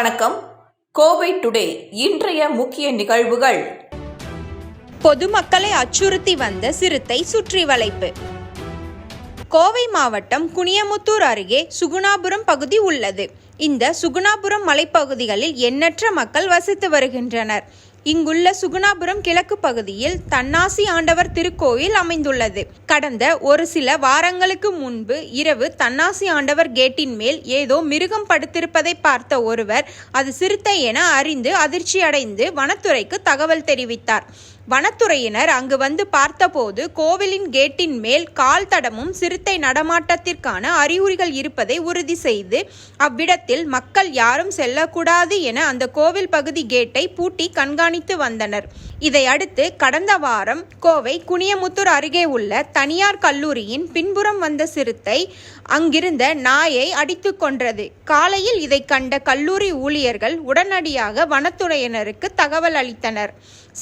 வணக்கம். கோவை டுடே இன்றைய முக்கிய நிகழ்வுகள். பொதுமக்களை அச்சுறுத்தி வந்த சிறுத்தை சுற்றி வளைப்பு. கோவை மாவட்டம் குனியமுத்தூர் அருகே சுகுணாபுரம் பகுதி உள்ளது. இந்த சுகுணாபுரம் மலைப்பகுதிகளில் எண்ணற்ற மக்கள் வசித்து வருகின்றனர். இங்குள்ள சுகுணாபுரம் கிழக்கு பகுதியில் தன்னாசி ஆண்டவர் திருக்கோயில் அமைந்துள்ளது. கடந்த ஒரு சில வாரங்களுக்கு முன்பு இரவு தன்னாசி ஆண்டவர் கேட்டின் மேல் ஏதோ மிருகம் படுத்திருப்பதை பார்த்த ஒருவர் அது சிறுத்தை என அறிந்து அதிர்ச்சியடைந்து வனத்துறைக்கு தகவல் தெரிவித்தார். வனத்துறையினர் அங்கு வந்து பார்த்தபோது கோவிலின் கேட்டின் மேல் கால் தடமும் சிறுத்தை நடமாட்டத்திற்கான அறிகுறிகள் இருப்பதை உறுதி செய்து அவ்விடத்தில் மக்கள் யாரும் செல்லக்கூடாது என அந்த கோவில் பகுதி கேட்டை பூட்டி கண்காணித்து வந்தனர். இதையடுத்து கடந்த வாரம் கோவை குனியமுத்தூர் அருகே உள்ள தனியார் கல்லூரியின் பின்புறம் வந்த சிறுத்தை அங்கிருந்த நாயை அடித்து கொன்றது. காலையில் இதை கண்ட கல்லூரி ஊழியர்கள் உடனடியாக வனத்துறையினருக்கு தகவல் அளித்தனர்.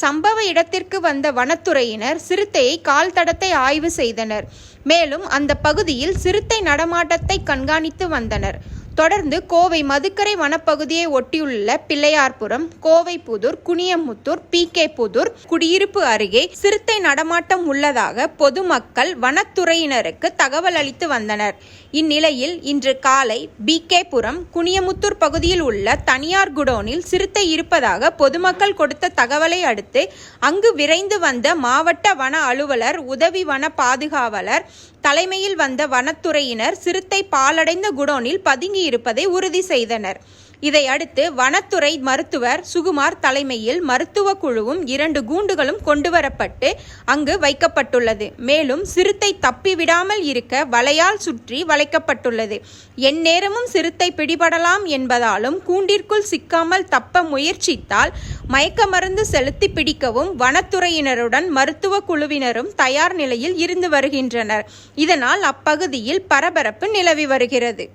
சம்பவ இடத்திற்கு வந்த வனத்துறையினர் சிறுத்தையை கால் தடத்தை ஆய்வு செய்தனர். மேலும் அந்த பகுதியில் சிறுத்தை நடமாட்டத்தை கண்காணித்து வந்தனர். தொடர்ந்து கோவை மதுக்கரை வனப்பகுதியை ஒட்டியுள்ள பிள்ளையார்புரம் கோவை புதூர் குனியமுத்தூர் பி கே புதூர் குடியிருப்பு அருகே சிறுத்தை நடமாட்டம் உள்ளதாக பொதுமக்கள் வனத்துறையினருக்கு தகவல் அளித்து வந்தனர். இந்நிலையில் இன்று காலை பி கே புரம் குனியமுத்தூர் பகுதியில் உள்ள தனியார் குடோனில் சிறுத்தை இருப்பதாக பொதுமக்கள் கொடுத்த தகவலை அடுத்து அங்கு விரைந்து வந்த மாவட்ட வன அலுவலர் உதவி வன பாதுகாவலர் தலைமையில் வந்த வனத்துறையினர் சிறுத்தை பாலடைந்த குடோனில் பதுங்கியிருப்பதை உறுதி செய்தனர். இதையடுத்து வனத்துறை மருத்துவர் சுகுமார் தலைமையில் மருத்துவ குழுவும் இரண்டு கூண்டுகளும் கொண்டுவரப்பட்டு அங்கு வைக்கப்பட்டுள்ளது. மேலும் சிறுத்தை தப்பிவிடாமல் இருக்க வலையால் சுற்றி வளைக்கப்பட்டுள்ளது. எந்நேரமும் சிறுத்தை பிடிபடலாம் என்பதாலும் கூண்டிற்குள் சிக்காமல் தப்ப முயற்சித்தால் மயக்க மருந்து செலுத்தி பிடிக்கவும் வனத்துறையினருடன் மருத்துவ குழுவினரும் தயார் நிலையில் இருந்து வருகின்றனர். இதனால் அப்பகுதியில் பரபரப்பு நிலவி வருகிறது.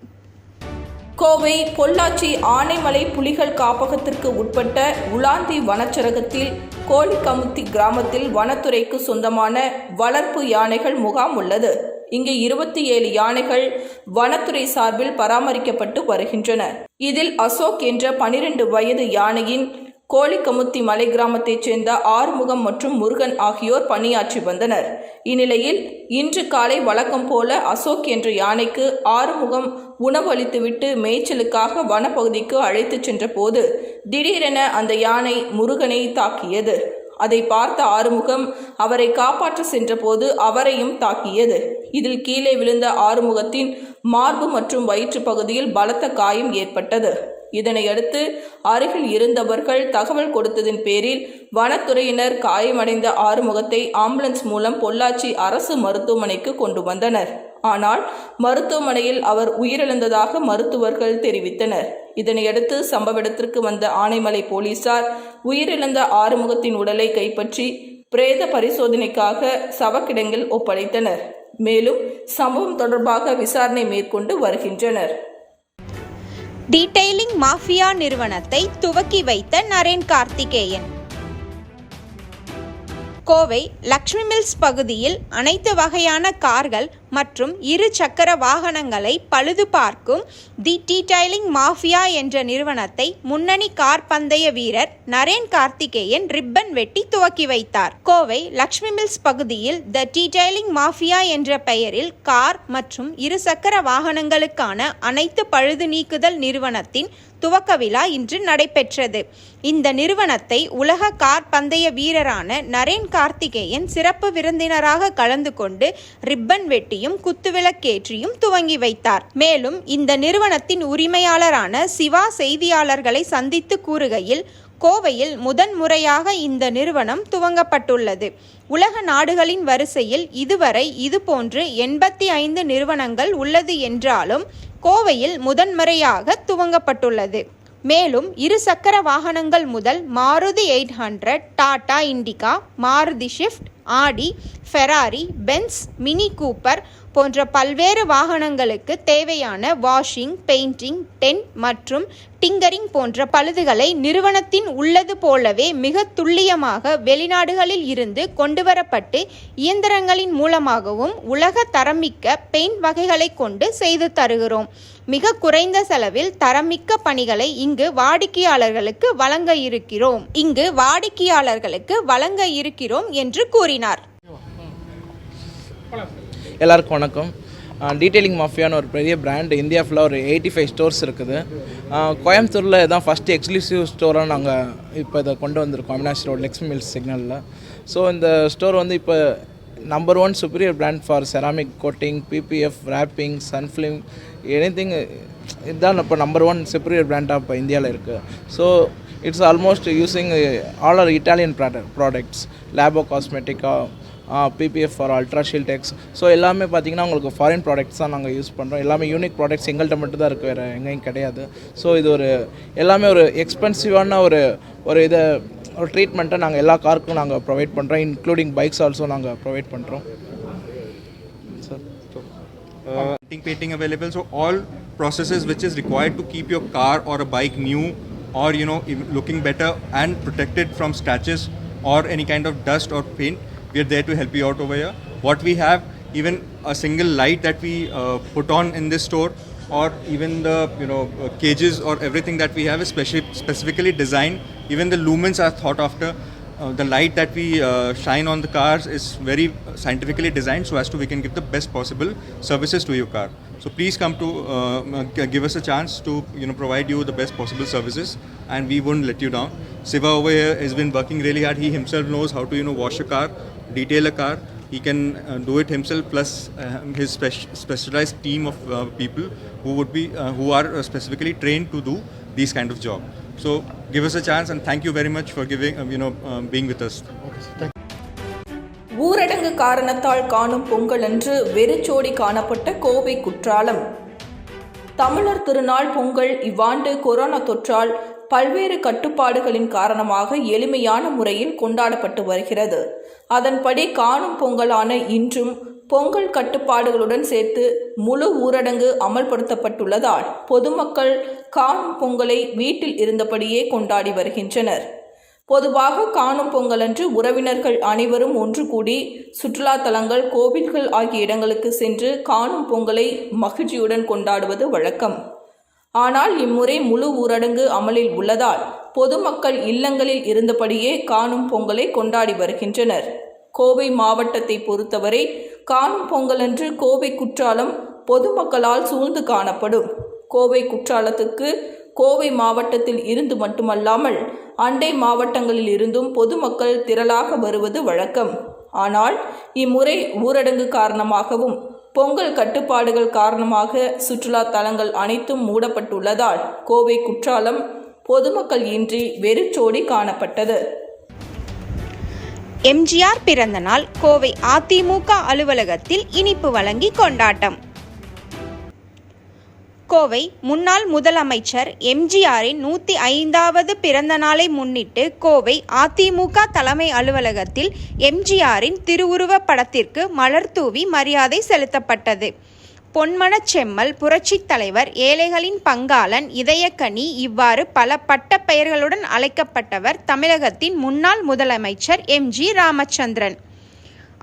கோவை பொள்ளாச்சி ஆனைமலை புலிகள் காப்பகத்திற்கு உட்பட்ட உலாந்தி வனச்சரகத்தில் கோழிக்கமுத்தி கிராமத்தில் வனத்துறைக்கு சொந்தமான வளர்ப்பு யானைகள் முகாம் உள்ளது. இங்கு இருபத்தி ஏழு யானைகள் வனத்துறை சார்பில் பராமரிக்கப்பட்டு வருகின்றன. இதில் அசோக் என்ற பனிரெண்டு வயது யானையின் கோழிக்கமுத்தி மலை கிராமத்தைச் சேர்ந்த ஆறுமுகம் மற்றும் முருகன் ஆகியோர் பணியாற்றி வந்தனர். இந்நிலையில் இன்று காலை வழக்கம் போல அசோக் என்ற யானைக்கு ஆறுமுகம் உணவு அளித்துவிட்டு மேய்ச்சலுக்காக வனப்பகுதிக்கு அழைத்துச் சென்றபோது திடீரென அந்த யானை முருகனை தாக்கியது. அதை பார்த்த ஆறுமுகம் அவரை காப்பாற்ற சென்றபோது அவரையும் தாக்கியது. இதில் கீழே விழுந்த ஆறுமுகத்தின் மார்பு மற்றும் வயிற்று பகுதியில் பலத்த காயம் ஏற்பட்டது. இதனையடுத்து அருகில் இருந்தவர்கள் தகவல் கொடுத்ததின் பேரில் வனத்துறையினர் காயமடைந்த ஆறுமுகத்தை ஆம்புலன்ஸ் மூலம் பொள்ளாச்சி அரசு மருத்துவமனைக்கு கொண்டு வந்தனர். ஆனால் மருத்துவமனையில் அவர் உயிரிழந்ததாக மருத்துவர்கள் தெரிவித்தனர். இதனையடுத்து சம்பவ இடத்திற்கு வந்த ஆனைமலை போலீசார் உயிரிழந்த ஆறுமுகத்தின் உடலை கைப்பற்றி பிரேத பரிசோதனைக்காக சவக்கிடங்கில் ஒப்படைத்தனர். மேலும் சம்பவம் தொடர்பாக விசாரணை மேற்கொண்டு வருகின்றனர். டீடைலிங் மாஃபியா நிறுவனத்தை துவக்கி வைத்த நரேன் கார்த்திகேயன். கோவை லக்ஷ்மி மில்ஸ் பகுதியில் அனைத்து வகையான கார்கள் மற்றும் இரு சக்கர வாகனங்களை பழுது பார்க்கும் தி டீடைலிங் மாஃபியா என்ற நிறுவனத்தை முன்னணி கார் பந்தய வீரர் நரேன் கார்த்திகேயன் ரிப்பன் வெட்டி துவக்கி வைத்தார். கோவை லக்ஷ்மி மில்ஸ் பகுதியில் த டீடைலிங் மாஃபியா என்ற பெயரில் கார் மற்றும் இரு சக்கர வாகனங்களுக்கான அனைத்து பழுது நீக்குதல் நிறுவனத்தின் துவக்க விழா இன்று நடைபெற்றது. இந்த நிறுவனத்தை உலக கார் பந்தய வீரரான நரேன் கார்த்திகேயன் சிறப்பு விருந்தினராக கலந்து கொண்டு ரிப்பன் வெட்டியும் குத்துவிளக்கேற்றியும் துவங்கி வைத்தார். மேலும் இந்த நிறுவனத்தின் உரிமையாளரான சிவா செய்தியாளர்களை சந்தித்து கூறுகையில் கோவையில் முதன்முறையாக இந்த நிறுவனம் துவங்கப்பட்டுள்ளது. உலக நாடுகளின் வரிசையில் இதுவரை இதுபோன்று எண்பத்தி ஐந்து நிறுவனங்கள் உள்ளது என்றாலும் கோவையில் முதன்முறையாக துவங்கப்பட்டுள்ளது. மேலும் இரு சக்கர வாகனங்கள் முதல் Maruti eight hundred Tata Indica Maruti Swift Audi Ferrari Benz Mini Cooper போன்ற பல்வேறு வாகனங்களுக்கு தேவையான வாஷிங் பெயிண்டிங் டென்ட் மற்றும் டிங்கரிங் போன்ற பழுதுகளை நிறுவனத்தின் உள்ளது போலவே மிக துல்லியமாக வெளிநாடுகளில் இருந்து கொண்டுவரப்பட்டு இயந்திரங்களின் மூலமாகவும் உலக தரமிக்க பெயிண்ட் வகைகளை கொண்டு செய்து தருகிறோம். மிக குறைந்த செலவில் தரமிக்க பணிகளை இங்கு வாடிக்கையாளர்களுக்கு வழங்க இருக்கிறோம். இங்கு வாடிக்கையாளர்களுக்கு வழங்க இருக்கிறோம் என்று கூறினார். எல்லாருக்கும் வணக்கம். டீட்டெயிலிங் மாஃபியான்னு ஒரு பெரிய பிராண்ட் இந்தியா ஃபுல்லாக ஒரு எயிட்டி ஃபைவ் ஸ்டோர்ஸ் இருக்குது கோயம்புத்தூரில் இதான் ஃபஸ்ட்டு எக்ஸ்க்ளூசிவ் ஸ்டோராக நாங்கள் இப்போ இதை கொண்டு வந்திருக்கோம் அவினாஷ் ரோட் லெக்ஸ்மி மில்ஸ் சிக்னலில் ஸோ இந்த ஸ்டோர் வந்து இப்போ number one superior brand for ceramic coating PPF wrapping sun film anything இதுதான் இப்போ நம்பர் ஒன் சுப்பீரியர் பிராண்டாக இப்போ இந்தியாவில் இருக்குது so it's almost using all our Italian product products Labo Cosmetica PPF for Ultra Shieldex so எல்லாமே பார்த்தீங்கன்னா உங்களுக்கு foreign products தான் நாங்கள் யூஸ் பண்ணுறோம் எல்லாமே யூனிக் ப்ராடக்ட்ஸ் எங்கள்கிட்ட மட்டும் தான் இருக்குது வேறு எங்கேயும் கிடையாது. ஸோ இது ஒரு எல்லாமே ஒரு எக்ஸ்பென்சிவான ஒரு ஒரு இதை ஒரு ட்ரீட்மெண்ட்டை நாங்கள் எல்லா காருக்கும் நாங்கள் ப்ரொவைட் பண்ணுறோம் இன்க்ளூடிங் பைக்ஸ் ஆல்சோ நாங்கள் ப்ரொவைட் பண்ணுறோம் sir uh, painting painting available. So all processes which is required to keep your car or a bike new or you know if- looking better and protected from scratches or any kind of dust or paint we are there to help you out over here. What we have even a single light that we uh, put on in this store or even the you know uh, cages or everything that we have is speci- specifically designed. Even the lumens are thought after. Uh, the light that we uh, shine on the cars is very scientifically designed so as to we can give the best possible services to your car. So please come to uh, give us a chance to you know provide you the best possible services and we won't let you down. Siva over here has been working really hard. He himself knows how to you know wash a car detail a car he can uh, do it himself plus uh, his spec- specialized team of uh, people who would be uh, who are uh, specifically trained to do these kind of job so give us a chance and thank you very much for giving um, you know um, being with us ஊரடங்கு காரணத்தால் காணும் பொங்கல் அன்று வெறிச்சோடி காணப்பட்ட கோவை குற்றாலம் தமிழர் திருநாள் பொங்கல் இவ்வாண்டு corona தொற்றால் பல்வேறு கட்டுப்பாடுகளின் காரணமாக எளிமையான முறையில் கொண்டாடப்பட்டு வருகிறது. அதன்படி காணும் பொங்கலான இன்றும் பொங்கல் கட்டுப்பாடுகளுடன் சேர்த்து முழு ஊரடங்கு அமல்படுத்தப்பட்டுள்ளதால் பொதுமக்கள் காணும் பொங்கலை வீட்டில் இருந்தபடியே கொண்டாடி வருகின்றனர். பொதுவாக காணும் பொங்கலன்று உறவினர்கள் அனைவரும் ஒன்று கூடி சுற்றுலா தலங்கள் கோவில்கள் ஆகிய இடங்களுக்கு சென்று காணும் பொங்கலை மகிழ்ச்சியுடன் கொண்டாடுவது வழக்கம். ஆனால் இம்முறை முழு ஊரடங்கு அமலில் உள்ளதால் பொதுமக்கள் இல்லங்களில் இருந்தபடியே காணும் பொங்கலை கொண்டாடி வருகின்றனர். கோவை மாவட்டத்தை பொறுத்தவரை காணும் பொங்கலன்று கோவை குற்றாலம் பொதுமக்களால் சூழ்ந்து காணப்படும். கோவை குற்றாலத்துக்கு கோவை மாவட்டத்தில் இருந்து மட்டுமல்லாமல் அண்டை மாவட்டங்களில் இருந்தும் பொதுமக்கள் திரளாக வருவது வழக்கம். ஆனால் இம்முறை ஊரடங்கு காரணமாகவும் பொங்கல் கட்டுப்பாடுகள் காரணமாக சுற்றுலா தலங்கள் அனைத்தும் மூடப்பட்டுள்ளதால் கோவை குற்றாலம் பொதுமக்கள் இன்றி வெறிச்சோடி காணப்பட்டது. எம்ஜிஆர் பிறந்தநாள் கோவை அதிமுக அலுவலகத்தில் இனிப்பு வழங்கி கொண்டாட்டம். கோவை முன்னாள் முதலமைச்சர் எம்ஜிஆரின் நூற்றி ஐந்தாவது பிறந்த நாளை முன்னிட்டு கோவை அதிமுக தலைமை அலுவலகத்தில் எம்ஜிஆரின் திருவுருவப் படத்திற்கு மலர் தூவி மரியாதை செலுத்தப்பட்டது. பொன்மனச் செம்மல் புரட்சித் தலைவர் ஏழைகளின் பங்காளன் இதயக்கனி இவ்வாறு பல பட்ட பெயர்களுடன் அழைக்கப்பட்டவர் தமிழகத்தின் முன்னாள் முதலமைச்சர் எம் ஜி ராமச்சந்திரன்.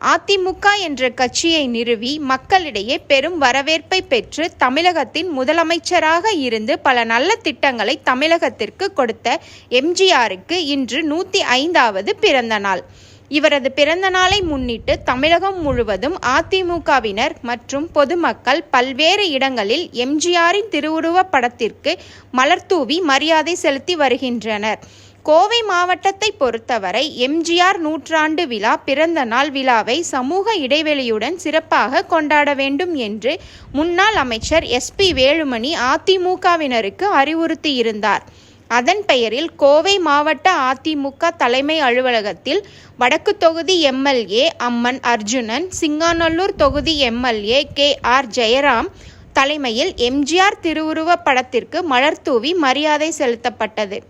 அதிமுக என்ற கட்சியை நிறுவி மக்களிடையே பெரும் வரவேற்பை பெற்று தமிழகத்தின் முதலமைச்சராக இருந்து பல நல்ல திட்டங்களை தமிழகத்திற்கு கொடுத்த எம்ஜிஆருக்கு இன்று நூற்றி ஐந்தாவது பிறந்த நாள். இவரது பிறந்த நாளை முன்னிட்டு தமிழகம் முழுவதும் அதிமுகவினர் மற்றும் பொதுமக்கள் பல்வேறு இடங்களில் எம்ஜிஆரின் திருவுருவப் படத்திற்கு மலர்தூவி மரியாதை செலுத்தி வருகின்றனர். கோவை மாவட்டத்தை பொறுத்தவரை எம்ஜிஆர் நூற்றாண்டு விழா பிறந்த நாள் விழாவை சமூக இடைவெளியுடன் சிறப்பாக கொண்டாட வேண்டும் என்று முன்னாள் அமைச்சர் எஸ்பி வேலுமணி அதிமுகவினருக்கு அறிவுறுத்தியிருந்தார். அதன் பெயரில் கோவை மாவட்ட அதிமுக தலைமை அலுவலகத்தில் வடக்கு தொகுதி எம்எல்ஏ அம்மன் அர்ஜுனன் சிங்காநல்லூர் தொகுதி எம்எல்ஏ கே ஆர் ஜெயராம் தலைமையில் எம்ஜிஆர் திருவுருவப் படத்திற்கு மலர்தூவி மரியாதை செலுத்தப்பட்டது.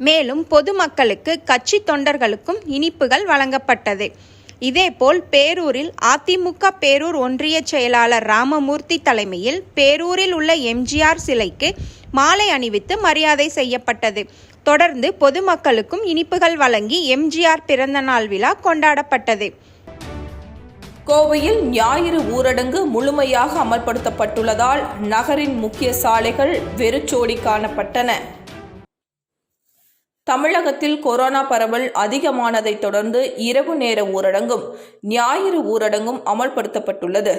மேலும் பொதுமக்களுக்கு கட்சி தொண்டர்களுக்கும் இனிப்புகள் வழங்கப்பட்டது. இதேபோல் பேரூரில் அதிமுக பேரூர் ஒன்றிய செயலாளர் ராமமூர்த்தி தலைமையில் பேரூரில் உள்ள எம்ஜிஆர் சிலைக்கு மாலை அணிவித்து மரியாதை செய்யப்பட்டது. தொடர்ந்து பொதுமக்களுக்கும் இனிப்புகள் வழங்கி எம்ஜிஆர் பிறந்தநாள் விழா கொண்டாடப்பட்டது. கோவையில் ஞாயிறு ஊரடங்கு முழுமையாக அமல்படுத்தப்பட்டுள்ளதால் நகரின் முக்கிய சாலைகள் வெறிச்சோடி காணப்பட்டன தமிழகத்தில் கொரோனா பரவல் அதிகமானதைத் தொடர்ந்து இரவு நேர ஊரடங்கும் ஞாயிறு ஊரடங்கும் அமல்படுத்தப்பட்டுள்ளது.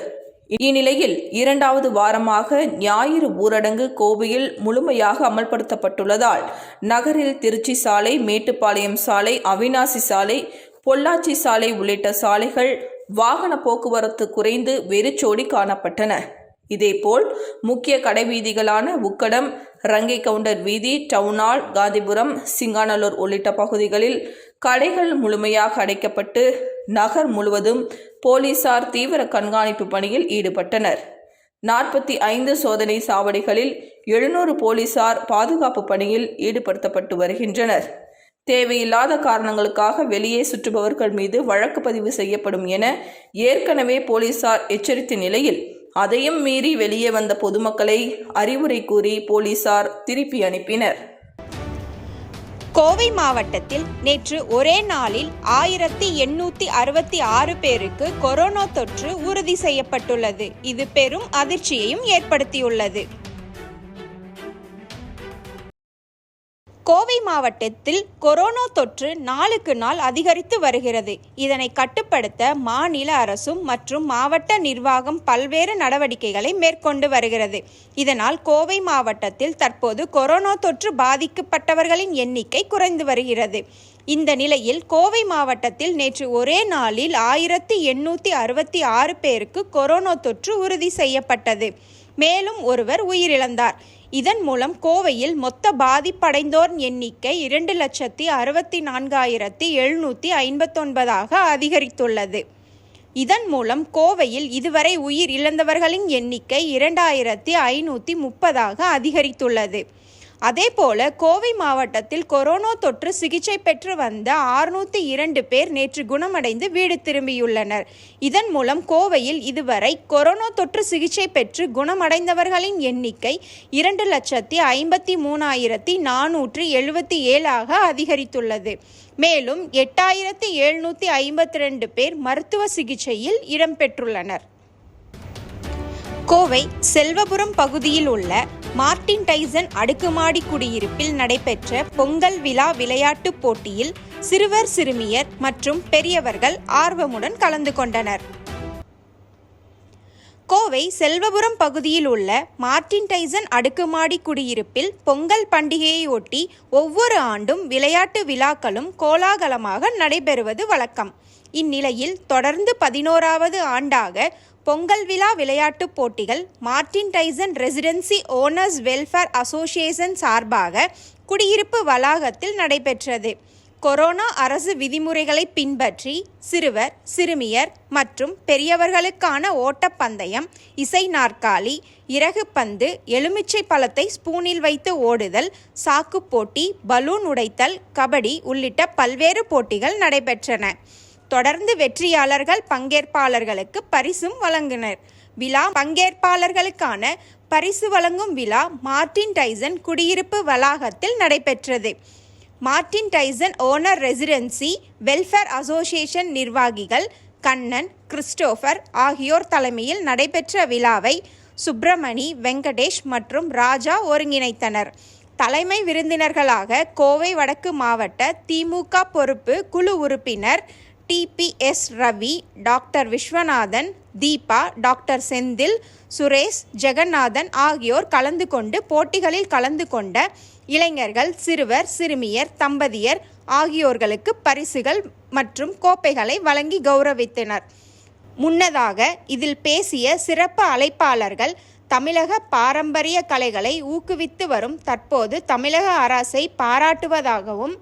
இந்நிலையில் இரண்டாவது வாரமாக ஞாயிறு ஊரடங்கு கோவையில் முழுமையாக அமல்படுத்தப்பட்டுள்ளதால் நகரில் திருச்சி சாலை மேட்டுப்பாளையம் சாலை அவினாசி சாலை பொள்ளாச்சி சாலை உள்ளிட்ட சாலைகள் வாகன போக்குவரத்து குறைந்து வெறிச்சோடி காணப்பட்டன. இதேபோல் முக்கிய கடைவீதிகளான உக்கடம் ரங்கை கவுண்டர் வீதி டவுனால் காந்திபுரம் சிங்கானல்லூர் உள்ளிட்ட பகுதிகளில் கடைகள் முழுமையாக அடைக்கப்பட்டு நகர் முழுவதும் போலீசார் தீவிர கண்காணிப்பு பணியில் ஈடுபட்டனர். நாற்பத்தி ஐந்து சோதனை சாவடிகளில் எழுநூறு போலீசார் பாதுகாப்பு பணியில் ஈடுபடுத்தப்பட்டு வருகின்றனர். தேவையில்லாத காரணங்களுக்காக வெளியே சுற்றுபவர்கள் மீது வழக்கு பதிவு செய்யப்படும் என ஏற்கனவே போலீசார் எச்சரித்த நிலையில் அதையும் மீறி வெளியே வந்த பொதுமக்களை அறிவுரை கூறி போலீசார் திருப்பி அனுப்பினர். கோவை மாவட்டத்தில் நேற்று ஒரே நாளில் ஆயிரத்தி எண்ணூத்தி அறுபத்தி ஆறு பேருக்கு கொரோனா தொற்று உறுதி செய்யப்பட்டுள்ளது. இது பெரும் அதிர்ச்சியையும் ஏற்படுத்தியுள்ளது. மாவட்டத்தில் கொரோனா தொற்று நாளுக்கு நாள் அதிகரித்து வருகிறது. இதனை கட்டுப்படுத்த மாநில அரசும் மற்றும் மாவட்ட நிர்வாகம் பல்வேறு நடவடிக்கைகளை மேற்கொண்டு வருகிறது. இதனால் கோவை மாவட்டத்தில் தற்போது கொரோனா தொற்று பாதிக்கப்பட்டவர்களின் எண்ணிக்கை குறைந்து வருகிறது. இந்த நிலையில் கோவை மாவட்டத்தில் நேற்று ஒரே நாளில் ஆயிரத்தி எண்ணூற்றி அறுபத்தி ஆறு பேருக்கு கொரோனா தொற்று உறுதி செய்யப்பட்டது. மேலும் ஒருவர் உயிரிழந்தார். இதன் மூலம் கோவையில் மொத்த பாதிப்படைந்தோர் எண்ணிக்கை இரண்டு லட்சத்தி அறுபத்தி நான்காயிரத்தி எழுநூற்றி ஐம்பத்தொன்பதாக அதிகரித்துள்ளது. இதன் மூலம் கோவையில் இதுவரை உயிர் இழந்தவர்களின் எண்ணிக்கை இரண்டாயிரத்தி ஐநூற்றி முப்பதாக அதிகரித்துள்ளது. அதேபோல கோவை மாவட்டத்தில் கொரோனா தொற்று சிகிச்சை பெற்று வந்த ஆறுநூற்றி இரண்டு பேர் நேற்று குணமடைந்து வீடு திரும்பியுள்ளனர். இதன் மூலம் கோவையில் இதுவரை கொரோனா தொற்று சிகிச்சை பெற்று குணமடைந்தவர்களின் எண்ணிக்கை இரண்டு லட்சத்தி ஐம்பத்தி மூணாயிரத்தி நானூற்றி எழுபத்தி ஏழாக அதிகரித்துள்ளது. மேலும் எட்டாயிரத்தி எழுநூற்றி ஐம்பத்தி ரெண்டு பேர் மருத்துவ சிகிச்சையில் இடம்பெற்றுள்ளனர். கோவை செல்வபுரம் பகுதியில் உள்ள மார்டின் டைசன் அடுக்குமாடி குடியிருப்பில் நடைபெற்ற பொங்கல் விழா விளையாட்டுப் போட்டியில் சிறுவர் சிறுமியர் மற்றும் பெரியவர்கள் ஆர்வமுடன் கலந்து கொண்டனர். கோவை செல்வபுரம் பகுதியில் உள்ள மார்டின் டைசன் அடுக்குமாடி குடியிருப்பில் பொங்கல் பண்டிகையையொட்டி ஒவ்வொரு ஆண்டும் விளையாட்டு விழாக்களும் கோலாகலமாக நடைபெறுவது வழக்கம். இந்நிலையில் தொடர்ந்து பதினோராவது ஆண்டாக பொங்கல் விழா விளையாட்டுப் போட்டிகள் Martin Tyson residency owners welfare association சார்பாக குடியிருப்பு வளாகத்தில் நடைபெற்றது. கொரோனா அரசு விதிமுறைகளை பின்பற்றி சிறுவர் சிறுமியர் மற்றும் பெரியவர்களுக்கான ஓட்டப்பந்தயம் இசை நாற்காலி இறகு பந்து எலுமிச்சை பழத்தை ஸ்பூனில் வைத்து ஓடுதல் சாக்கு போட்டி பலூன் உடைத்தல் கபடி உள்ளிட்ட பல்வேறு போட்டிகள் நடைபெற்றன. தொடர்ந்து வெற்றியாளர்கள் பங்கேற்பாளர்களுக்கு பரிசும் வழங்கினர். விழா பங்கேற்பாளர்களுக்கான பரிசு வழங்கும் விழா மார்டின் டைசன் குடியிருப்பு வளாகத்தில் நடைபெற்றது. Martin Tyson owner residency welfare association நிர்வாகிகள் கண்ணன் கிறிஸ்டோஃபர் ஆகியோர் தலைமையில் நடைபெற்ற விழாவை சுப்பிரமணி வெங்கடேஷ் மற்றும் ராஜா ஒருங்கிணைத்தனர். தலைமை விருந்தினர்களாக கோவை வடக்கு மாவட்ட திமுக பொறுப்பு குழு உறுப்பினர் TPS Ravi doctor Viswanathan Deepa doctor Senthil Suresh Jeganathan ஆகியோர் கலந்து கொண்டு போட்டிகளில் கலந்து கொண்ட இளைஞர்கள் சிறுவர் சிறுமியர் தம்பதியர் ஆகியோர்களுக்கு பரிசுகள் மற்றும் கோப்பைகளை வழங்கி கௌரவித்தனர். முன்னதாக இதில் பேசிய சிறப்பு அழைப்பாளர்கள் தமிழக பாரம்பரிய கலைகளை ஊக்குவித்து வரும் தற்போது தமிழக அரசை பாராட்டுவதாகவும்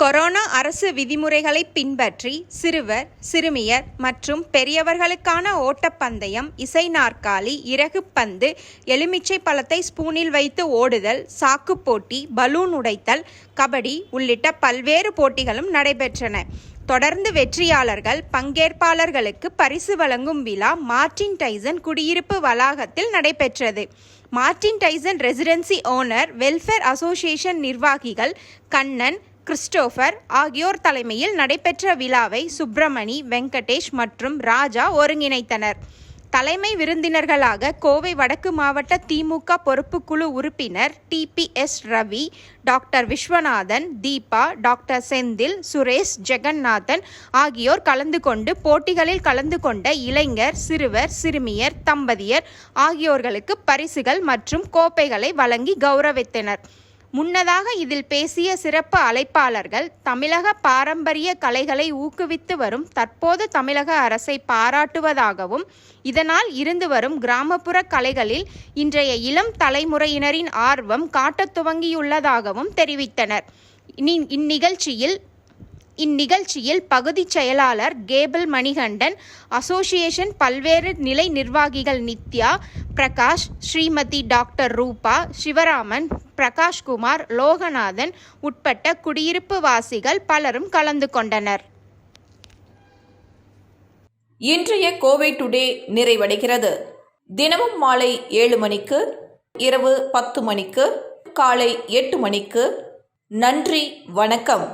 கொரோனா அரசு விதிமுறைகளை பின்பற்றி சிறுவர் சிறுமியர் மற்றும் பெரியவர்களுக்கான ஓட்டப்பந்தயம் இசை நாற்காலி இறகு பந்து எலுமிச்சை பழத்தை ஸ்பூனில் வைத்து ஓடுதல் சாக்கு போட்டி பலூன் உடைத்தல் கபடி உள்ளிட்ட பல்வேறு போட்டிகளும் நடைபெற்றன. தொடர்ந்து வெற்றியாளர்கள் பங்கேற்பாளர்களுக்கு பரிசு வழங்கும் விழா மார்டின் டைசன் குடியிருப்பு வளாகத்தில் நடைபெற்றது. Martin Tyson residency owner welfare association நிர்வாகிகள் கண்ணன் கிறிஸ்டோஃபர் ஆகியோர் தலைமையில் நடைபெற்ற விழாவை சுப்பிரமணி வெங்கடேஷ் மற்றும் ராஜா ஒருங்கிணைத்தனர். தலைமை விருந்தினர்களாக கோவை வடக்கு மாவட்ட திமுக பொறுப்புக்குழு உறுப்பினர் TPS Ravi doctor Viswanathan Deepa doctor Senthil Suresh Jeganathan ஆகியோர் கலந்து கொண்டு போட்டிகளில் கலந்து கொண்ட இளைஞர் சிறுவர் சிறுமியர் தம்பதியர் ஆகியோர்களுக்கு பரிசுகள் மற்றும் கோப்பைகளை வழங்கி கௌரவித்தனர். முன்னதாக இதில் பேசிய சிறப்பு அழைப்பாளர்கள் தமிழக பாரம்பரிய கலைகளை ஊக்குவித்து வரும் தற்போது தமிழக அரசை பாராட்டுவதாகவும் இதனால் இருந்து வரும் கிராமப்புற கலைகளில் இன்றைய இளம் தலைமுறையினரின் ஆர்வம் காட்டத் துவங்கியுள்ளதாகவும் தெரிவித்தனர். இந்நிகழ்ச்சியில் இந்நிகழ்ச்சியில் பகுதி செயலாளர் கேபிள் மணிகண்டன் அசோசியேஷன் பல்வேறு நிலை நிர்வாகிகள் நித்யா பிரகாஷ் ஸ்ரீமதி டாக்டர் ரூபா சிவராமன் பிரகாஷ்குமார் லோகநாதன் உட்பட்ட குடியிருப்பு வாசிகள் பலரும் கலந்து கொண்டனர். இன்றைய கோவை டுடே நிறைவடைகிறது. தினமும் மாலை ஏழு மணிக்கு இரவு பத்து மணிக்கு காலை எட்டு மணிக்கு. நன்றி வணக்கம்.